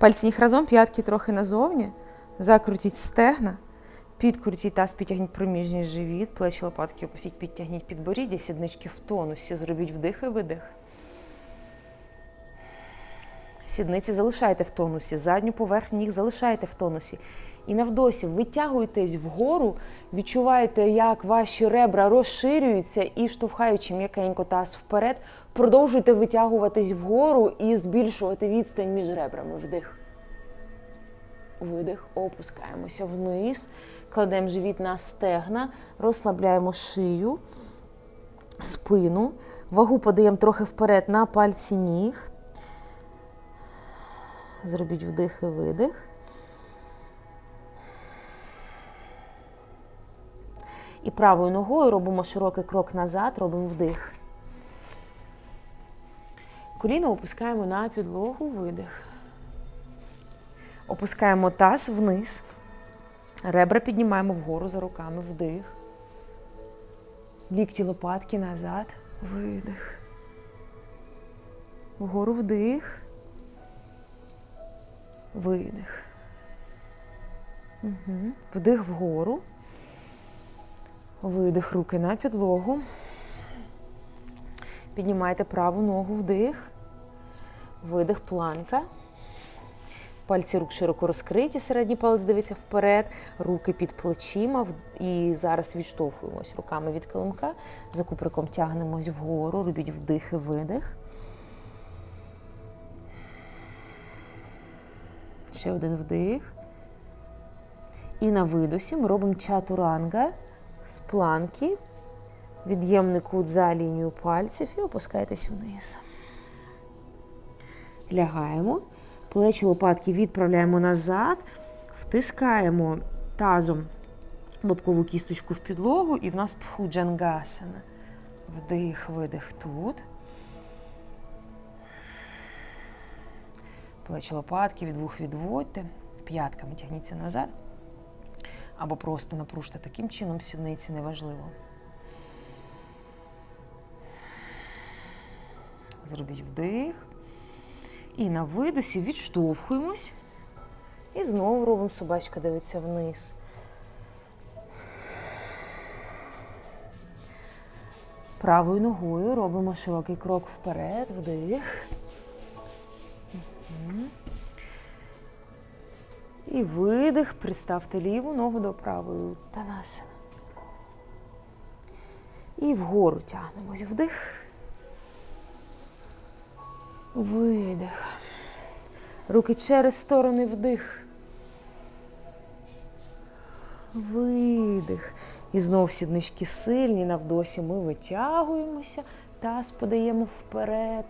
Пальці ніг разом, п'ятки трохи назовні. Закрутіть стегна. Підкрутіть таз, підтягніть проміжний живіт, плечі лопатки опустіть, підтягніть підборіддя, сіднички в тонусі. Зробіть вдих і видих. Сідниці залишайте в тонусі, задню поверхню ніг залишайте в тонусі. І навдосі витягуйтесь вгору, відчуваєте, як ваші ребра розширюються і штовхаючи м'якенько таз вперед, продовжуйте витягуватись вгору і збільшувати відстань між ребрами. Вдих. Видих, опускаємося вниз, кладемо живіт на стегна, розслабляємо шию, спину, вагу подаємо трохи вперед на пальці ніг. Зробіть вдих і видих. І правою ногою робимо широкий крок назад, робимо вдих. Коліно опускаємо на підлогу, видих. Опускаємо таз вниз. Ребра піднімаємо вгору за руками, вдих. Лікті лопатки назад, видих. Вгору вдих. Видих. Угу. Вдих вгору. Видих руки на підлогу. Піднімайте праву ногу вдих. Видих планка. Пальці рук широко розкриті, середній палець дивиться вперед, руки під плечима. І зараз відштовхуємось руками від килимка. За куприком тягнемось вгору, робіть вдих і видих. Ще один вдих. І на видосі ми робимо чатуранга з планки. Від'ємний кут за лінію пальців і опускайтесь вниз. Лягаємо. Плечі лопатки відправляємо назад, втискаємо тазом лобкову кісточку в підлогу, і в нас пхуджангасана. Вдих, видих тут. Плечі лопатки від вух відводьте, п'ятками тягніться назад. Або просто напружте таким чином сідниці, неважливо. Зробіть вдих. І на видосі відштовхуємось. І знову робимо собачка дивиться вниз. Правою ногою робимо широкий крок вперед, вдих. І видих. Приставте ліву ногу до правої. Танасана. І вгору тягнемось. Вдих. Видих. Руки через сторони вдих. Видих. І знов сіднички сильні. Навдосі ми витягуємося, таз подаємо вперед.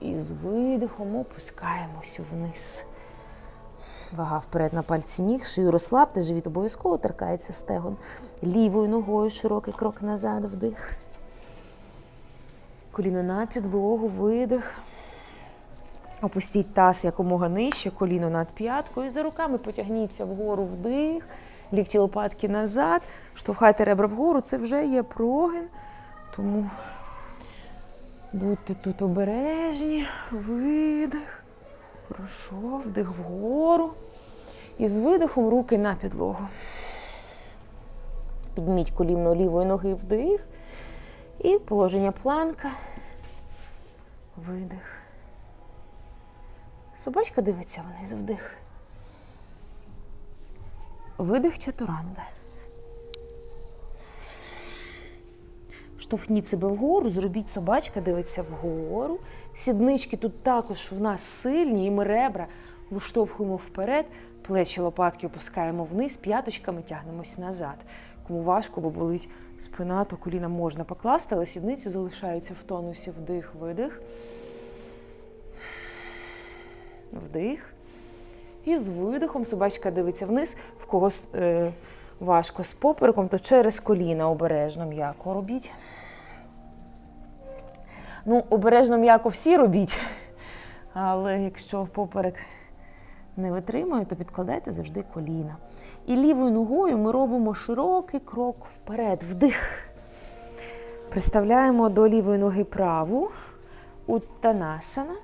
І з видихом опускаємося вниз. Вага вперед на пальці ніг, шию розслабте, живіт обов'язково торкається стегон. Лівою ногою широкий крок назад, вдих. Коліно на підлогу, видих. Опустіть таз якомога нижче, коліно над п'яткою. За руками потягніться вгору вдих, лікті лопатки назад, штовхайте ребра вгору. Це вже є прогин. Тому будьте тут обережні. Видих. Хорошо, вдих вгору. І з видихом руки на підлогу. Підміть коліно лівої ноги вдих. І положення планка. Видих. Собачка дивиться вниз вдих. Видих чатуранга. Штовхніть себе вгору, зробіть собачка, дивиться вгору. Сіднички тут також в нас сильні, і ми ребра виштовхуємо вперед, плечі лопатки опускаємо вниз, п'яточками тягнемось назад. Кому важко, бо болить спина, то коліна можна покласти, але сідниці залишаються в тонусі вдих, видих. Вдих. І з видихом собачка дивиться вниз, в кого е, важко з попереком, то через коліна обережно м'яко робіть. Ну, обережно м'яко всі робіть. Але якщо поперек не витримує, то підкладайте завжди коліна. І лівою ногою ми робимо широкий крок вперед, вдих. Приставляємо до лівої ноги праву, уттанасана.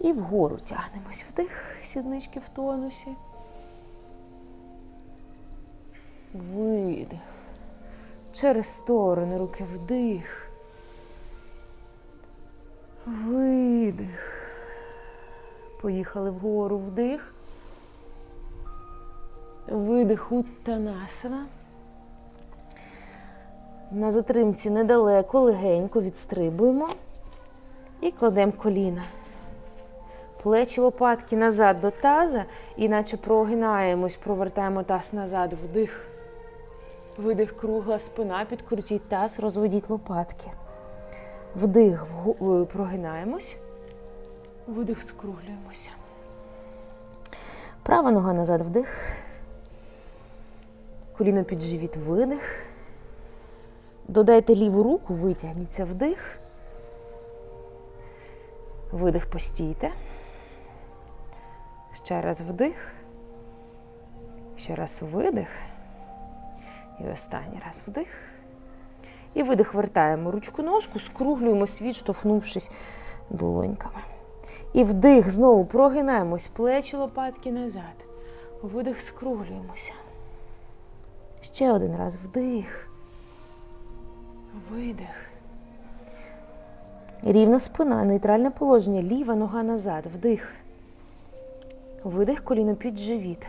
І вгору тягнемось. Вдих, сіднички в тонусі. Видих. Через сторони руки вдих. Видих. Поїхали вгору вдих. Видих Уттанасана. На затримці недалеко, легенько відстрибуємо і кладемо коліна. Плечі лопатки назад до таза, іначе прогинаємось, провертаємо таз назад, вдих. Видих, кругла спина, підкрутіть таз, розведіть лопатки. Вдих, е, прогинаємось. Видих, скруглюємося. Права нога назад, вдих. Коліно під живіт, видих. Додайте ліву руку, витягніться вдих. Видих, постійте. Ще раз вдих. Ще раз видих. І останній раз вдих. І видих, вертаємо ручку ножку, скруглюємось, відштовхнувшись долоньками. І вдих, знову прогинаємось, плечі лопатки назад. Видих, скруглюємося. Ще один раз вдих. Видих. Рівна спина, нейтральне положення, ліва нога назад, вдих. Видих, коліно під живіт.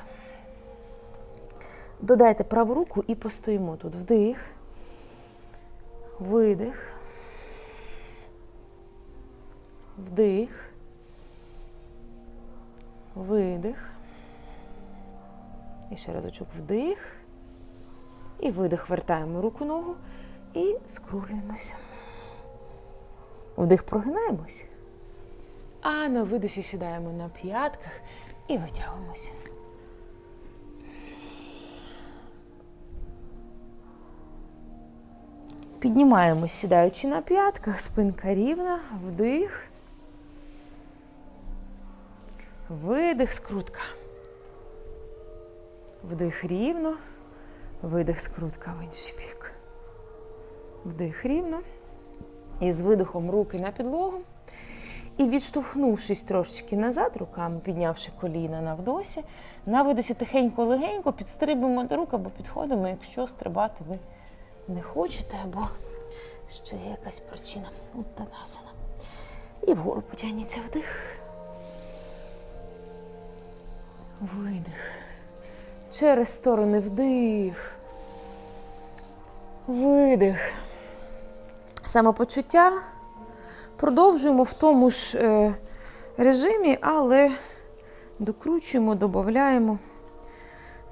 Додайте праву руку і постоїмо тут. Вдих. Видих. Вдих. Видих. І ще разочок вдих. І видих. Вертаємо руку ногу і скруглюємося. Вдих прогинаємось. А на видосі сідаємо на п'ятках і витягуємося. Піднімаємось, сідаючи на п'ятках, спинка рівна, вдих. Видих, скрутка. Вдих рівно, видих, скрутка в інший бік. Вдих рівно. І з видихом руки на підлогу. І відштовхнувшись трошечки назад, руками піднявши коліна на вдосі, на видосі тихенько-легенько підстрибуємо до рук або підходимо, якщо стрибати ви не хочете, або ще є якась причина. Уттанасана. І вгору потягніться вдих. Видих. Через сторони вдих. Видих. Самопочуття продовжуємо в тому ж е, режимі, але докручуємо, додаємо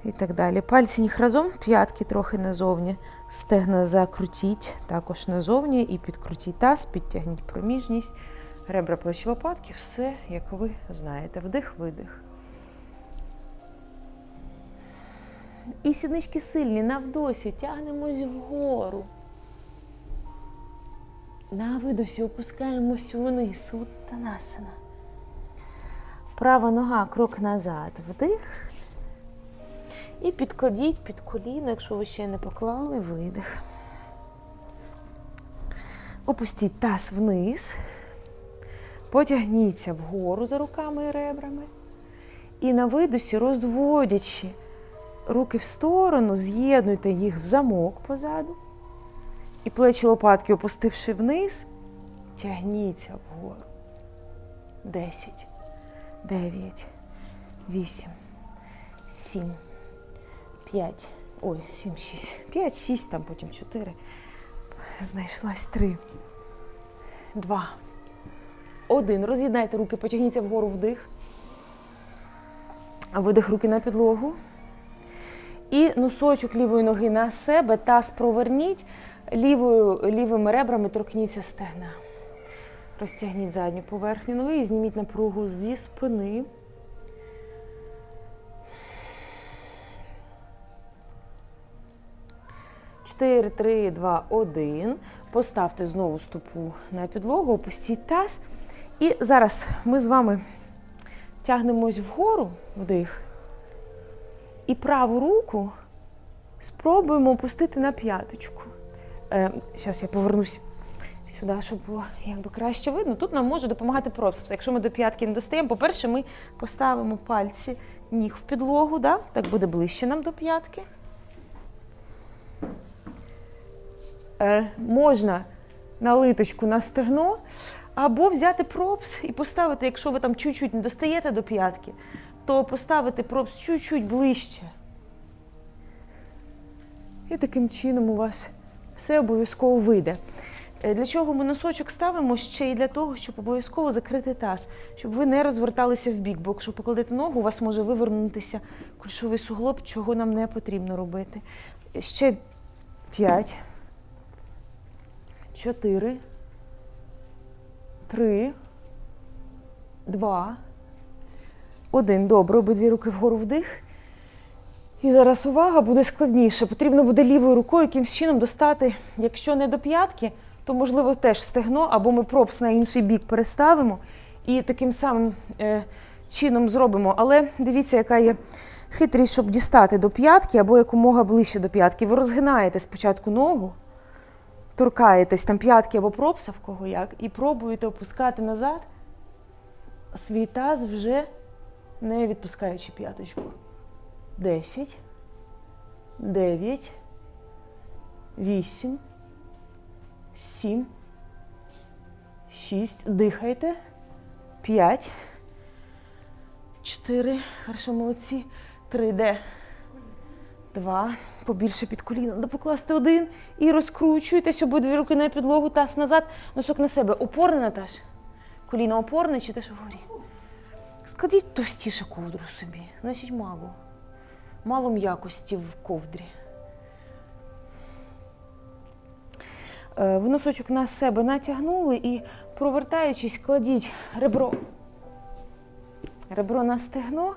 і так далі. Пальці ніг разом, п'ятки трохи назовні, стегна закрутіть, також назовні і підкрутіть таз, підтягніть проміжність, ребра плечі лопатки, все, як ви знаєте. Вдих, видих. І сіднички сильні, навдосі, тягнемось вгору. На видосі опускаємось вниз, Уттанасана. Права нога, крок назад, вдих. І підкладіть під коліно, якщо ви ще не поклали, видих. Опустіть таз вниз. Потягніться вгору за руками і ребрами. І на видосі, розводячи руки в сторону, з'єднуйте їх в замок позаду. І плечі лопатки опустивши вниз, тягніться вгору. Десять, дев'ять, вісім, сім, п'ять. Ой, сім, шість. П'ять, шість, там потім чотири. Знайшлась три. Два. Один. Роз'єднайте руки, потягніться вгору вдих. Видих руки на підлогу. І носочок лівої ноги на себе, таз проверніть, лівою, лівими ребрами торкніться стегна. Розтягніть задню поверхню ноги і зніміть напругу зі спини. Чотири, три, два, один. Поставте знову стопу на підлогу, опустіть таз. І зараз ми з вами тягнемось вгору, вдих. І праву руку спробуємо опустити на п'яточку. Е, Зараз я повернусь сюди, щоб було якби краще видно. Тут нам може допомагати пропс. Якщо ми до п'ятки не достаємо, по-перше, ми поставимо пальці ніг в підлогу, да? так буде ближче нам до п'ятки. Е, можна налиточку на стегно, або взяти пропс і поставити, якщо ви там чуть-чуть не достаєте до п'ятки, то поставити пропс чуть-чуть ближче. І таким чином у вас все обов'язково вийде. Е, Для чого ми носочок ставимо? Ще й для того, щоб обов'язково закрити таз, щоб ви не розверталися в бік, бо якщо покладете ногу, у вас може вивернутися кульшовий суглоб, чого нам не потрібно робити. Ще п'ять, чотири, три, два, один. Добре, обидві руки вгору вдих. І зараз увага буде складніше. Потрібно буде лівою рукою якимсь чином достати, якщо не до п'ятки, то можливо теж стегно, або ми пропс на інший бік переставимо і таким самим е, чином зробимо. Але дивіться, яка є хитрість, щоб дістати до п'ятки або якомога ближче до п'ятки. Ви розгинаєте спочатку ногу, торкаєтесь там п'ятки або пропса, в кого як, і пробуєте опускати назад свій таз вже не відпускаючи п'яточку. 10, 9, 8, 7, 6. Дихайте. 5, 4. Хорошо, молодці. 3 Д. 2. Побільше під коліно. Треба покласти один. І розкручуйтесь обидві руки на підлогу, таз назад, носок на себе. Опорне, Наташ? Коліно опорне чи теж вгорі? Складіть товстіше ковдру собі. Значить, мало. Мало м'якості в ковдрі. Е, Ви носочок на себе натягнули і, провертаючись, кладіть ребро. Ребро на стегно.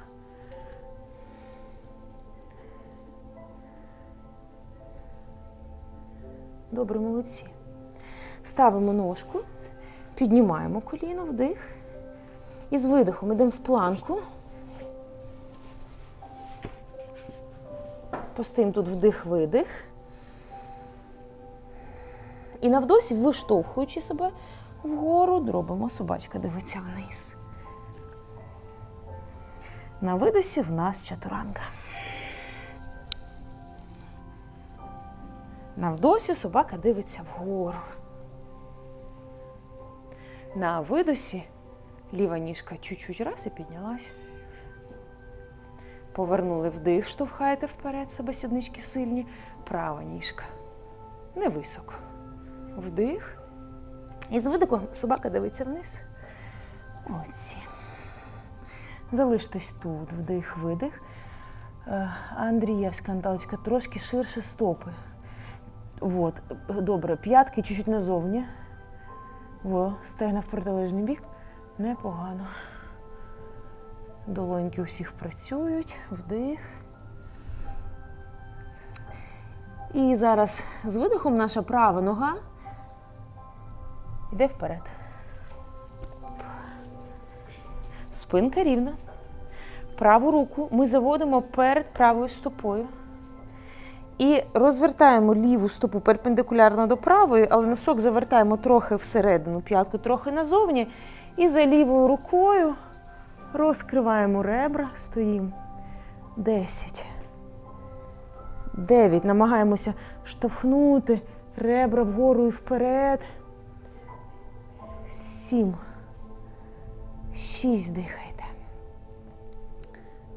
Добре, молодці. Ставимо ножку, піднімаємо коліно, вдих. І з видихом йдемо в планку. Постоїмо тут вдих-видих. І на вдосі, виштовхуючи себе вгору, робимо собачка, дивиться вниз. На видосі в нас чатуранга. На вдосі собака дивиться вгору. На видосі ліва ніжка чуть-чуть раз і піднялась. Повернули вдих, штовхаєте вперед себе, сіднички сильні. Права ніжка. Невисоко. Вдих. І з видихом собака дивиться вниз. Молодці. Залиштесь тут. Вдих, видих. Е, Андрієвська Анталочка, трошки ширше стопи. Вот. Добре. П'ятки чуть-чуть назовні. Во, стегна в протилежний бік. Непогано. Долоньки у всіх працюють, вдих. І зараз з видихом наша права нога йде вперед. Спинка рівна. Праву руку ми заводимо перед правою стопою. І розвертаємо ліву стопу перпендикулярно до правої, але носок завертаємо трохи всередину, п'ятку трохи назовні. І за лівою рукою розкриваємо ребра, стоїмо. Десять. Дев'ять. Намагаємося штовхнути ребра вгору і вперед. Сім. Шість дихайте.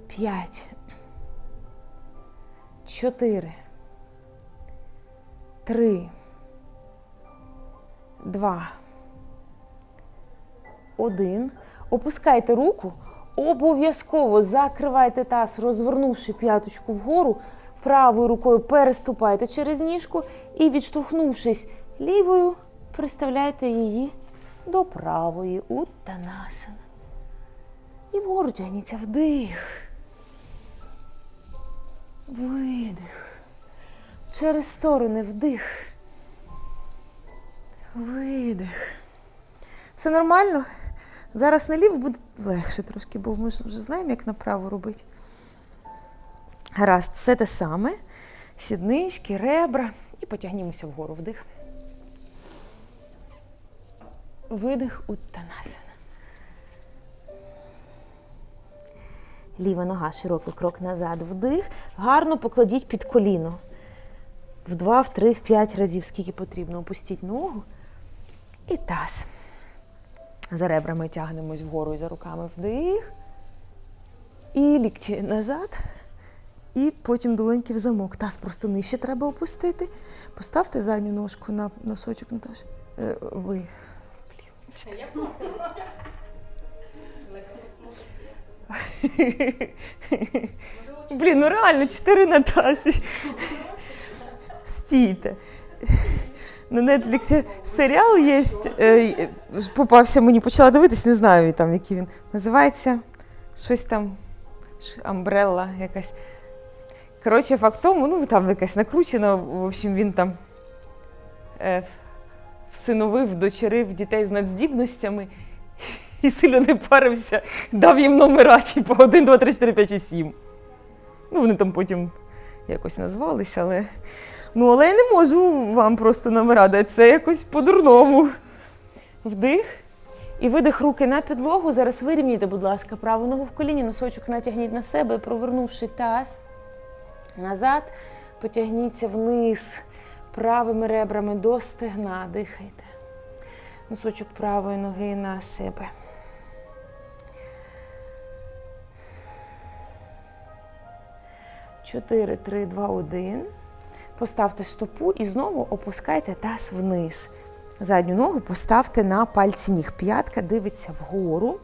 П'ять. Чотири. Три. Два. Один. Опускайте руку. Обов'язково закривайте таз, розвернувши п'яточку вгору. Правою рукою переступайте через ніжку і, відштовхнувшись лівою, приставляйте її до правої Уттанасана. І вгору тягніться вдих. Видих. Через сторони вдих. Видих. Все нормально? Зараз наліво буде легше трошки, бо ми ж вже знаємо, як направо робити. Гаразд, все те саме. Сіднички, ребра. І потягнімося вгору вдих. видих, уттанасана. Ліва нога, широкий крок назад, вдих. Гарно покладіть під коліно. В два, в три, в п'ять разів, скільки потрібно. Опустіть ногу і таз. За ребрами тягнемось вгору і за руками вдих. І лікті назад. І потім долоньки в замок. Таз просто нижче треба опустити. Поставте задню ножку на носочок, Наташ. Е, ви. Блін, ну реально, чотири Наташі. Стійте. На Нетфліксі серіал є. е, Попався мені, почала дивитись, не знаю там, який він. Називається щось там. Амбрелла якась. Коротше, факт ну там якась накручена, в общем, він там е, всиновив, дочерив дітей з надздібностями і сильно не парився, дав їм номера, типу 1, 2, 3, 4, 5 і 7. Ну, вони там потім якось назвалися, але. Ну, але я не можу вам просто номера дати. Це якось по-дурному. Вдих. І видих руки на підлогу. Зараз вирівняйте, будь ласка, праву ногу в коліні, носочок натягніть на себе, провернувши таз. Назад. Потягніться вниз правими ребрами до стегна. Дихайте. Носочок правої ноги на себе. Чотири, три, два, один. Поставте стопу і знову опускайте таз вниз. Задню ногу поставте на пальці ніг. П'ятка дивиться вгору.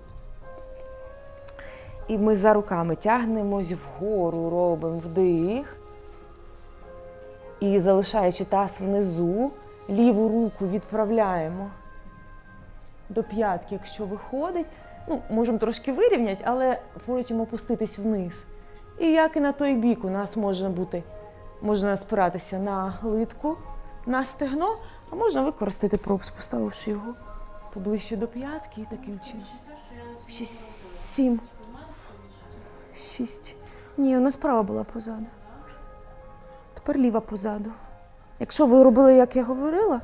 І ми за руками тягнемось вгору, робимо вдих. І залишаючи таз внизу, ліву руку відправляємо до п'ятки, якщо виходить. Ну, можемо трошки вирівняти, але потім опуститись вниз. І як і на той бік, у нас може бути, можна спиратися на литку, на стегно, а можна використати пропс, поставивши його поближче до п'ятки і таким чином. Ще сім. Шість. Ні, у нас права була позаду. Тепер ліва позаду. Якщо ви робили, як я говорила,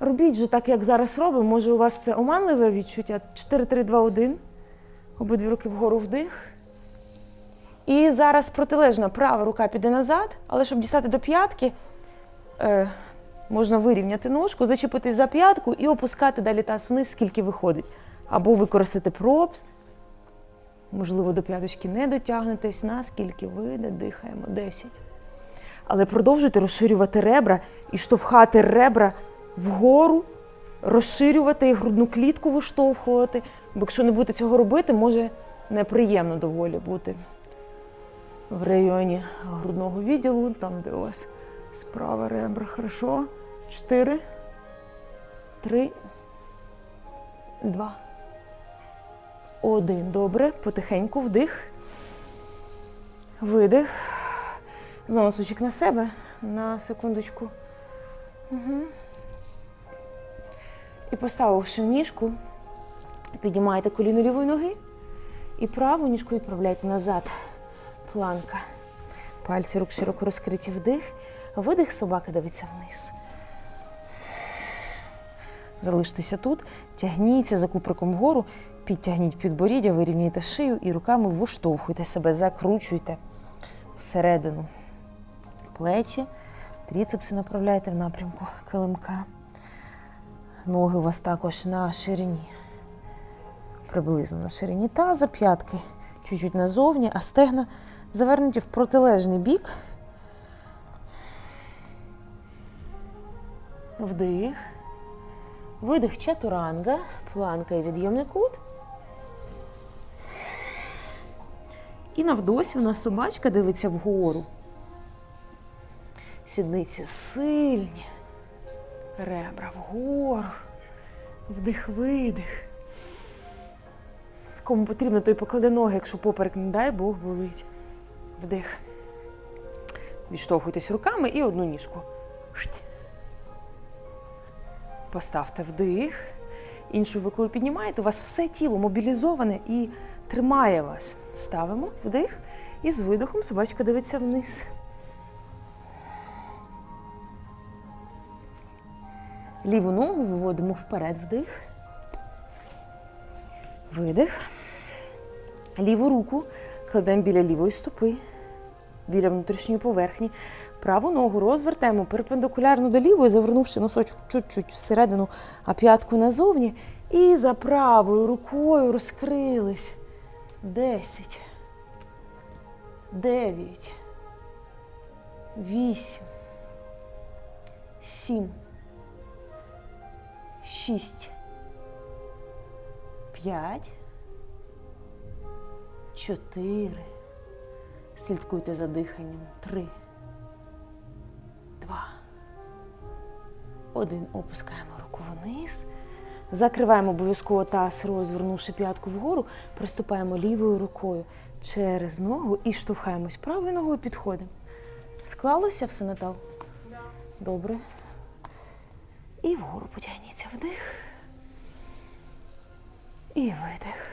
робіть же так, як зараз робимо. Може, у вас це оманливе відчуття. 4, 3, 2, 1. Обидві руки вгору вдих. І зараз протилежна права рука піде назад, але щоб дістати до п'ятки, е, можна вирівняти ножку, зачепитись за п'ятку і опускати далі таз вниз, скільки виходить. Або використати пропс. Можливо, до п'яточки не дотягнетесь, наскільки вийде, дихаємо 10. Але продовжуйте розширювати ребра і штовхати ребра вгору, розширювати і грудну клітку виштовхувати. Бо якщо не будете цього робити, може неприємно доволі бути в районі грудного відділу, там, де у вас справа ребра. Хорошо. Чотири, три, два, один. Добре. Потихеньку вдих. Видих. Знову носочок на себе. На секундочку. Угу. І поставивши ніжку, піднімаєте коліно лівої ноги і праву ніжку відправляєте назад. Планка. Пальці рук широко розкриті вдих. Видих, собака дивиться вниз. Залиштеся тут, тягніться за куприком вгору, підтягніть підборіддя, вирівняйте шию і руками виштовхуйте себе, закручуйте всередину. Плечі, тріцепси направляйте в напрямку килимка. Ноги у вас також на ширині. Приблизно на ширині таза, п'ятки чуть-чуть назовні, а стегна завернуті в протилежний бік. Вдих. Видих чатуранга, планка і відйомний кут. І навдосі у нас собачка дивиться вгору. Сідниці сильні. Ребра вгору. Вдих, видих. Кому потрібно, той покладе ноги, якщо поперек, не дай Бог, болить. Вдих. Відштовхуйтесь руками і одну ніжку. Поставте вдих. Іншу ви коли піднімаєте, у вас все тіло мобілізоване і тримає вас. Ставимо вдих. І з видихом собачка дивиться вниз. Ліву ногу виводимо вперед, вдих. Видих. Ліву руку кладемо біля лівої стопи, біля внутрішньої поверхні. Праву ногу розвертаємо перпендикулярно до лівої, завернувши носочок чуть-чуть всередину, а п'ятку назовні. І за правою рукою розкрились. Десять. Дев'ять. Вісім. Сім. Шість. П'ять. Чотири. Слідкуйте за диханням. Три. Два. Один. Опускаємо руку вниз. Закриваємо обов'язково таз, розвернувши п'ятку вгору, приступаємо лівою рукою через ногу і штовхаємось правою ногою, підходимо. Склалося все Натал? Добре. І вгору потягніться вдих. І видих.